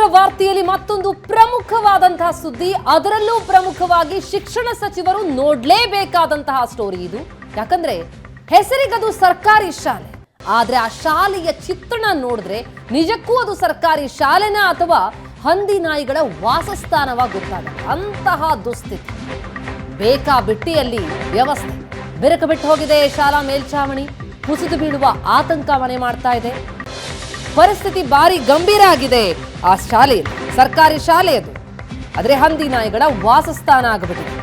ಅಗ್ರವಾರ್ತೆಯಲ್ಲಿ ಮತ್ತೊಂದು ಪ್ರಮುಖವಾದಂತಹ ಸುದ್ದಿ. ಅದರಲ್ಲೂ ಪ್ರಮುಖವಾಗಿ ಶಿಕ್ಷಣ ಸಚಿವರು ನೋಡ್ಲೇಬೇಕಾದಂತಹ ಸ್ಟೋರಿ ಇದು. ಯಾಕಂದ್ರೆ ಹೆಸರಿಗದು ಸರ್ಕಾರಿ ಶಾಲೆ. ಆದ್ರೆ ಆ ಶಾಲೆಯ ಚಿತ್ರಣ ನೋಡಿದ್ರೆ ನಿಜಕ್ಕೂ ಅದು ಸರ್ಕಾರಿ ಶಾಲೆನ ಅಥವಾ ಹಂದಿ ನಾಯಿಗಳ ವಾಸಸ್ಥಾನವಾಗಿ ಗೊತ್ತಾಗಲ್ಲ ಅಂತಹ ದುಸ್ಥಿತಿ. ಬೇಕಾ ಬಿಟ್ಟಿಯಲ್ಲಿ ವ್ಯವಸ್ಥೆ. ಬೆರಕು ಬಿಟ್ಟು ಹೋಗಿದೆ ಶಾಲಾ ಮೇಲ್ಛಾವಣಿ. ಕುಸಿದು ಬೀಳುವ ಆತಂಕ ಮನೆ ಮಾಡ್ತಾ ಇದೆ. ಪರಿಸ್ಥಿತಿ ಭಾರಿ ಗಂಭೀರ ಆಗಿದೆ. ಆ ಶಾಲೆ ಸರ್ಕಾರಿ ಶಾಲೆ ಅದು. ಆದರೆ ಹಂದಿ ನಾಯಿಗಳ ವಾಸಸ್ಥಾನ ಆಗಬಿಟ್ಟಿದೆ.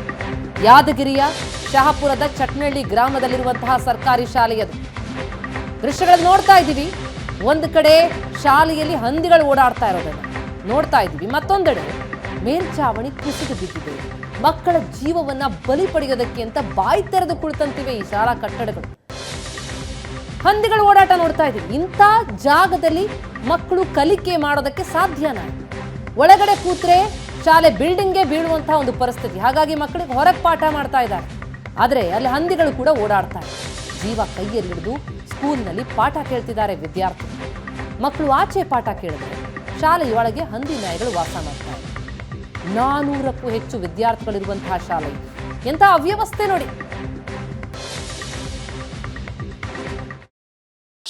ಯಾದಗಿರಿಯ ಶಹಾಪುರದ ಚಟ್ನಳ್ಳಿ ಗ್ರಾಮದಲ್ಲಿರುವಂತಹ ಸರ್ಕಾರಿ ಶಾಲೆಯದು ದೃಶ್ಯಗಳನ್ನು ನೋಡ್ತಾ ಇದ್ದೀವಿ. ಒಂದು ಕಡೆ ಶಾಲೆಯಲ್ಲಿ ಹಂದಿಗಳು ಓಡಾಡ್ತಾ ಇರೋದನ್ನು ನೋಡ್ತಾ ಇದ್ದೀವಿ. ಮತ್ತೊಂದೆಡೆ ಮೇಲ್ಚಾವಣಿ ಕುಸಿದು ಬಿದ್ದಿದೆ. ಮಕ್ಕಳ ಜೀವವನ್ನ ಬಲಿ ಪಡೆಯೋದಕ್ಕೆ ಅಂತ ಬಾಯಿ ತೆರೆದು ಕುಳಿತಂತಿವೆ ಈ ಶಾಲಾ ಕಟ್ಟಡಗಳು. ಹಂದಿಗಳ ಓಡಾಟ ನೋಡ್ತಾ ಇದ್ದೀವಿ. ಇಂಥ ಜಾಗದಲ್ಲಿ ಮಕ್ಕಳು ಕಲಿಕೆ ಮಾಡೋದಕ್ಕೆ ಸಾಧ್ಯನಾ? ಒಳಗಡೆ ಕೂತ್ರೆ ಶಾಲೆ ಬಿಲ್ಡಿಂಗ್ಗೆ ಬೀಳುವಂತಹ ಒಂದು ಪರಿಸ್ಥಿತಿ. ಹಾಗಾಗಿ ಮಕ್ಕಳಿಗೆ ಹೊರಗೆ ಪಾಠ ಮಾಡ್ತಾ ಇದ್ದಾರೆ. ಆದರೆ ಅಲ್ಲಿ ಹಂದಿಗಳು ಕೂಡ ಓಡಾಡ್ತಾ ಜೀವ ಕೈಯಲ್ಲಿ ಹಿಡಿದು ಸ್ಕೂಲ್ನಲ್ಲಿ ಪಾಠ ಕೇಳ್ತಿದ್ದಾರೆ ವಿದ್ಯಾರ್ಥಿ ಮಕ್ಕಳು ಆಚೆ ಪಾಠ ಕೇಳಿದ್ರೆ ಶಾಲೆಯೊಳಗೆ ಹಂದಿ ನಾಯಿಗಳು ವಾಸ ಮಾಡ್ತಾ ಇದೆ ನಾನೂರಕ್ಕೂ ಹೆಚ್ಚು ವಿದ್ಯಾರ್ಥಿಗಳಿರುವಂತಹ ಶಾಲೆ. ಎಂಥ ಅವ್ಯವಸ್ಥೆ ನೋಡಿ.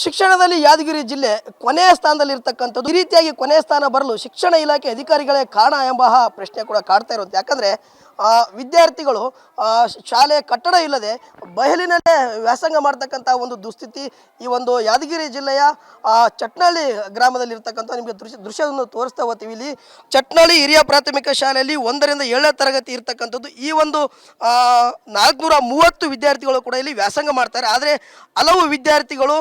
ಶಿಕ್ಷಣದಲ್ಲಿ ಯಾದಗಿರಿ ಜಿಲ್ಲೆ ಕೊನೆಯ ಸ್ಥಾನದಲ್ಲಿ ಇರ್ತಕ್ಕಂಥದ್ದು ಈ ರೀತಿಯಾಗಿ ಕೊನೆಯ ಸ್ಥಾನ ಬರಲು ಶಿಕ್ಷಣ ಇಲಾಖೆ ಅಧಿಕಾರಿಗಳೇ ಕಾರಣ ಎಂಬ ಪ್ರಶ್ನೆ ಕೂಡ ಕಾಡ್ತಾ ಇರುತ್ತೆ. ಯಾಕಂದರೆ ವಿದ್ಯಾರ್ಥಿಗಳು ಆ, ಶಾಲೆ ಕಟ್ಟಡ ಇಲ್ಲದೆ ಬಯಲಿನಲ್ಲೇ ವ್ಯಾಸಂಗ ಮಾಡ್ತಕ್ಕಂಥ ಒಂದು ದುಸ್ಥಿತಿ ಈ ಒಂದು ಯಾದಗಿರಿ ಜಿಲ್ಲೆಯ ಚಟ್ನಳ್ಳಿ ಗ್ರಾಮದಲ್ಲಿ ಇರ್ತಕ್ಕಂಥ ನಿಮಗೆ ದೃಶ್ಯ ದೃಶ್ಯವನ್ನು ತೋರಿಸ್ತಾ ಹೋಗ್ತೀವಿ. ಇಲ್ಲಿ ಚಟ್ನಳ್ಳಿ ಹಿರಿಯ ಪ್ರಾಥಮಿಕ ಶಾಲೆಯಲ್ಲಿ ಒಂದರಿಂದ ಏಳನೇ ತರಗತಿ ಇರ್ತಕ್ಕಂಥದ್ದು. ಈ ಒಂದು ನಾಲ್ಕುನೂರ ಮೂವತ್ತು ವಿದ್ಯಾರ್ಥಿಗಳು ಕೂಡ ಇಲ್ಲಿ ವ್ಯಾಸಂಗ ಮಾಡ್ತಾರೆ. ಆದರೆ ಹಲವು ವಿದ್ಯಾರ್ಥಿಗಳು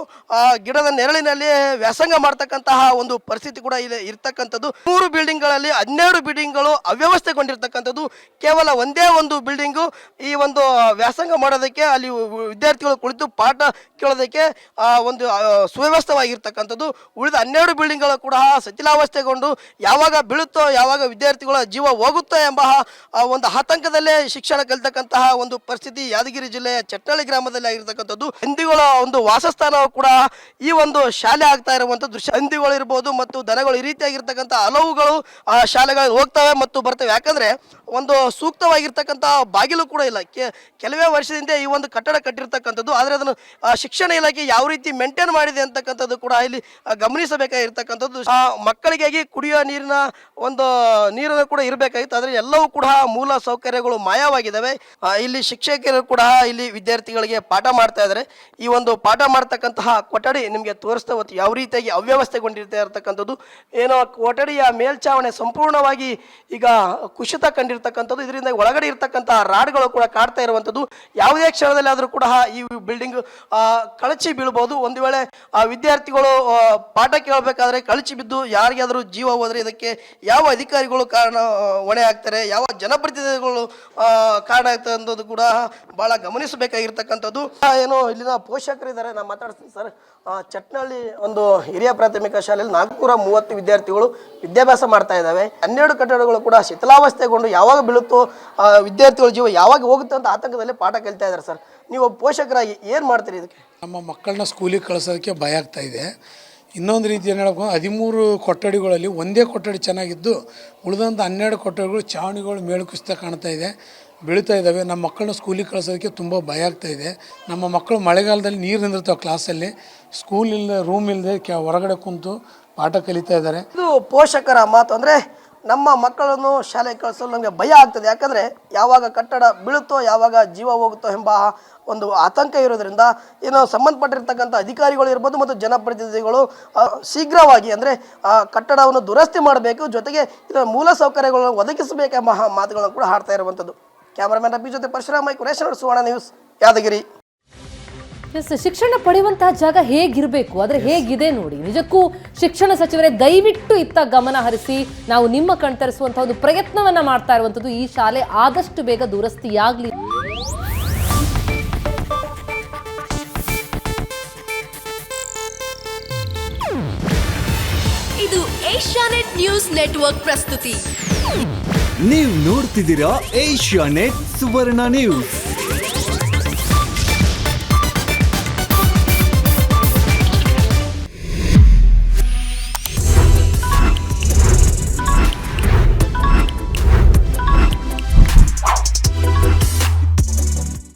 ಗಿಡದ ನೆರಳಿನಲ್ಲಿ ವ್ಯಾಸಂಗ ಮಾಡ್ತಕ್ಕಂತಹ ಒಂದು ಪರಿಸ್ಥಿತಿ ಕೂಡ ಇಲ್ಲಿ ಇರ್ತಕ್ಕಂಥದ್ದು. ಮೂರು ಬಿಲ್ಡಿಂಗ್ಗಳಲ್ಲಿ ಹನ್ನೆರಡು ಬಿಲ್ಡಿಂಗ್ಗಳು ಅವ್ಯವಸ್ಥೆಗೊಂಡಿರ್ತಕ್ಕಂಥದ್ದು. ಕೇವಲ ಒಂದೇ ಒಂದು ಬಿಲ್ಡಿಂಗು ಈ ಒಂದು ವ್ಯಾಸಂಗ ಮಾಡೋದಕ್ಕೆ ಅಲ್ಲಿ ವಿದ್ಯಾರ್ಥಿಗಳು ಕುಳಿತು ಪಾಠ ಕೇಳೋದಕ್ಕೆ ಆ, ಒಂದು ಸುವ್ಯವಸ್ಥವಾಗಿರ್ತಕ್ಕಂಥದ್ದು. ಉಳಿದ ಹನ್ನೆರಡು ಬಿಲ್ಡಿಂಗ್ಗಳು ಕೂಡ ಸತಿಲಾವಸ್ಥೆಗೊಂಡು ಯಾವಾಗ ಬೀಳುತ್ತೋ ಯಾವಾಗ ವಿದ್ಯಾರ್ಥಿಗಳ ಜೀವ ಹೋಗುತ್ತೋ ಎಂಬ ಒಂದು ಆತಂಕದಲ್ಲೇ ಶಿಕ್ಷಣ ಕಲಿತಕ್ಕಂತಹ ಒಂದು ಪರಿಸ್ಥಿತಿ ಯಾದಗಿರಿ ಜಿಲ್ಲೆಯ ಚಟ್ನಳ್ಳಿ ಗ್ರಾಮದಲ್ಲಿ ಆಗಿರ್ತಕ್ಕಂಥದ್ದು. ಹಂದಿಗಳ ಒಂದು ವಾಸಸ್ಥಾನವು ಕೂಡ ಈ ಒಂದು ಶಾಲೆ ಆಗ್ತಾ ಇರುವಂಥ ದೃಶ್ಯ. ಹಂದಿಗಳು ಇರ್ಬೋದು ಮತ್ತು ದನಗಳು ಈ ರೀತಿಯಾಗಿರ್ತಕ್ಕಂಥ ಹಲವುಗಳು ಆ ಶಾಲೆಗಳಿಗೆ ಹೋಗ್ತವೆ ಮತ್ತು ಬರ್ತವೆ. ಯಾಕಂದ್ರೆ ಒಂದು ಸೂಕ್ತವಾಗಿರ್ತಕ್ಕಂಥ ಬಾಗಿಲು ಕೂಡ ಇಲ್ಲ. ಕೆಲವೇ ವರ್ಷದಿಂದ ಈ ಒಂದು ಕಟ್ಟಡ ಕಟ್ಟಿರ್ತಕ್ಕಂಥದ್ದು, ಆದರೆ ಅದನ್ನು ಶಿಕ್ಷಣ ಇಲಾಖೆ ಯಾವ ರೀತಿ ಮೇಂಟೈನ್ ಮಾಡಿದೆ ಅಂತಕ್ಕಂಥದ್ದು ಕೂಡ ಇಲ್ಲಿ ಗಮನಿಸಬೇಕಾಗಿರ್ತಕ್ಕಂಥದ್ದು. ಮಕ್ಕಳಿಗಾಗಿ ಕುಡಿಯುವ ನೀರಿನ ಒಂದು, ನೀರನ್ನು ಕೂಡ ಇರಬೇಕಾಗಿತ್ತು. ಆದರೆ ಎಲ್ಲವೂ ಕೂಡ ಮೂಲ ಸೌಕರ್ಯಗಳು ಮಾಯವಾಗಿದ್ದಾವೆ. ಇಲ್ಲಿ ಶಿಕ್ಷಕರು ಕೂಡ ಇಲ್ಲಿ ವಿದ್ಯಾರ್ಥಿಗಳಿಗೆ ಪಾಠ ಮಾಡ್ತಾ ಇದ್ದಾರೆ. ಈ ಒಂದು ಪಾಠ ಮಾಡ್ತಕ್ಕಂತಹ ಕೊಠಡಿ ನಿಮಗೆ ತೋರಿಸ್ತಾ ಹೊತ್ತು ಯಾವ ರೀತಿಯಾಗಿ ಅವ್ಯವಸ್ಥೆಗೊಂಡಿರ್ತಾ ಇರತಕ್ಕಂಥದ್ದು ಏನೋ ಕೊಠಡಿಯ ಮೇಲ್ಛಾವಣಿ ಸಂಪೂರ್ಣವಾಗಿ ಈಗ ಕುಸಿತ ಕಂಡಿರ್ತಕ್ಕಂಥದ್ದು. ಇದರಿಂದ ಒಳಗಡೆ ಇರತಕ್ಕಂತಹ ರಾಡ್ಗಳು ಕೂಡ ಕಾಡ್ತಾ ಇರುವಂಥದ್ದು. ಯಾವುದೇ ಕ್ಷಣದಲ್ಲಿ ಆದರೂ ಕೂಡ ಈ ಬಿಲ್ಡಿಂಗ್ ಕಳಚಿ ಬೀಳ್ಬೋದು ಒಂದು ವೇಳೆ, ಆ, ವಿದ್ಯಾರ್ಥಿಗಳು ಪಾಠ ಕೇಳಬೇಕಾದ್ರೆ ಕಳಚಿ ಬಿದ್ದು ಯಾರಿಗಾದರೂ ಜೀವ ಹೋದರೆ ಇದಕ್ಕೆ ಯಾವ ಅಧಿಕಾರಿಗಳು ಕಾರಣ ಹೊಣೆ ಆಗ್ತಾರೆ ಯಾವ ಜನಪ್ರತಿನಿಧಿಗಳು ಕಾರಣ ಆಗ್ತದೆ ಅನ್ನೋದು ಕೂಡ ಬಹಳ ಗಮನಿಸಬೇಕಾಗಿರ್ತಕ್ಕಂಥದ್ದು. ಏನು ಇಲ್ಲಿನ ಪೋಷಕರು ಇದ್ದಾರೆ ನಾನು ಮಾತಾಡ್ತೀನಿ ಸರ್. ಚಟ್ನಹಳ್ಳಿ ಒಂದು ಹಿರಿಯ ಪ್ರಾಥಮಿಕ ಶಾಲೆಯಲ್ಲಿ ನಾಲ್ಕುನೂರ ಮೂವತ್ತು ವಿದ್ಯಾರ್ಥಿಗಳು ವಿದ್ಯಾಭ್ಯಾಸ ಮಾಡ್ತಾ ಇದ್ದಾವೆ. ಹನ್ನೆರಡು ಕಟ್ಟಡಗಳು ಕೂಡ ಶಿಥಿಲಾವಸ್ಥೆಗೊಂಡು ಯಾವಾಗ ಬೀಳುತ್ತೋ ವಿದ್ಯಾರ್ಥಿಗಳ ಜೀವ ಯಾವಾಗ ಹೋಗುತ್ತೆ ಅಂತ ಆತಂಕದಲ್ಲೇ ಪಾಠ ಕಲಿತಾ ಇದ್ದಾರೆ ಸರ್. ನೀವು ಒಬ್ಬ ಪೋಷಕರಾಗಿ ಏನು ಮಾಡ್ತೀರಿ ಇದಕ್ಕೆ? ನಮ್ಮ ಮಕ್ಕಳನ್ನ ಸ್ಕೂಲಿಗೆ ಕಳಿಸೋದಕ್ಕೆ ಭಯ ಆಗ್ತಾ ಇದೆ. ಇನ್ನೊಂದು ರೀತಿ ಏನು ಹೇಳಬೇಕು ಹದಿಮೂರು ಕೊಠಡಿಗಳಲ್ಲಿ ಒಂದೇ ಕೊಠಡಿ ಚೆನ್ನಾಗಿದ್ದು ಉಳಿದಂಥ ಹನ್ನೆರಡು ಕೊಠಡಿಗಳು ಚಾವಣಿಗಳು ಮೇಳು ಕಾಣ್ತಾ ಇದೆ ಬೀಳ್ತಾ ಇದ್ದಾವೆ ನಮ್ಮ ಮಕ್ಕಳನ್ನ ಸ್ಕೂಲಿಗೆ ಕಳಿಸೋದಕ್ಕೆ ತುಂಬ ಭಯ ಆಗ್ತಾ ಇದೆ. ನಮ್ಮ ಮಕ್ಕಳು ಮಳೆಗಾಲದಲ್ಲಿ ನೀರು ನಿಂದಿರ್ತಾವೆ ಕ್ಲಾಸಲ್ಲಿ. ಸ್ಕೂಲ್ ಇಲ್ಲದೆ ರೂಮ್ ಇಲ್ಲದೆ ಹೊರಗಡೆ ಕುಂತು ಪಾಠ ಕಲಿತಾ ಇದ್ದಾರೆ. ಇದು ಪೋಷಕರ ಮಾತು ಅಂದರೆ ನಮ್ಮ ಮಕ್ಕಳನ್ನು ಶಾಲೆಗೆ ಕಳಿಸಲು ನಮಗೆ ಭಯ ಆಗ್ತದೆ. ಯಾಕಂದರೆ ಯಾವಾಗ ಕಟ್ಟಡ ಬೀಳುತ್ತೋ ಯಾವಾಗ ಜೀವ ಹೋಗುತ್ತೋ ಎಂಬ ಒಂದು ಆತಂಕ ಇರೋದ್ರಿಂದ ಏನು ಸಂಬಂಧಪಟ್ಟಿರ್ತಕ್ಕಂಥ ಅಧಿಕಾರಿಗಳು ಇರ್ಬೋದು ಮತ್ತು ಜನಪ್ರತಿನಿಧಿಗಳು ಶೀಘ್ರವಾಗಿ ಅಂದರೆ, ಆ, ಕಟ್ಟಡವನ್ನು ದುರಸ್ತಿ ಮಾಡಬೇಕು. ಜೊತೆಗೆ ಇದರ ಮೂಲ ಸೌಕರ್ಯಗಳನ್ನು ಒದಗಿಸಬೇಕೆಂಬ ಮಾತುಗಳನ್ನು ಕೂಡ ಹಾಡ್ತಾ ಇರುವಂಥದ್ದು. ಕ್ಯಾಮರಾಮನ್ ರಬಿ ಜೊತೆ ಪರಶುರಾಮ ಕುರೇಶ್ವರ ಸುವರ್ಣ ನ್ಯೂಸ್ ಯಾದಗಿರಿ. ಎಸ್ ಶಿಕ್ಷಣ ಪಡೆಯುವಂತಹ ಜಾಗ ಹೇಗಿರಬೇಕು? ಆದ್ರೆ ಹೇಗಿದೆ ನೋಡಿ. ನಿಜಕ್ಕೂ ಶಿಕ್ಷಣ ಸಚಿವರೇ ದಯವಿಟ್ಟು ಇತ್ತ ಗಮನ ಹರಿಸಿ ನಾವು ನಿಮ್ಮ ಕಣ್ತರಿಸುವಂತಹ ಒಂದು ಪ್ರಯತ್ನವನ್ನ ಮಾಡ್ತಾ ಇರುವಂತದ್ದು ಈ ಶಾಲೆ ಆದಷ್ಟು ಬೇಗ ದುರಸ್ತಿಯಾಗ್ಲಿ. ಇದು ಏಷ್ಯಾನೆಟ್ ನ್ಯೂಸ್ ನೆಟ್ವರ್ಕ್ ಪ್ರಸ್ತುತಿ. ನೀವು ನೋಡ್ತಿದ್ದೀರಾ ಏಷ್ಯಾ ನೆಟ್ ಸುವರ್ಣ ನ್ಯೂಸ್.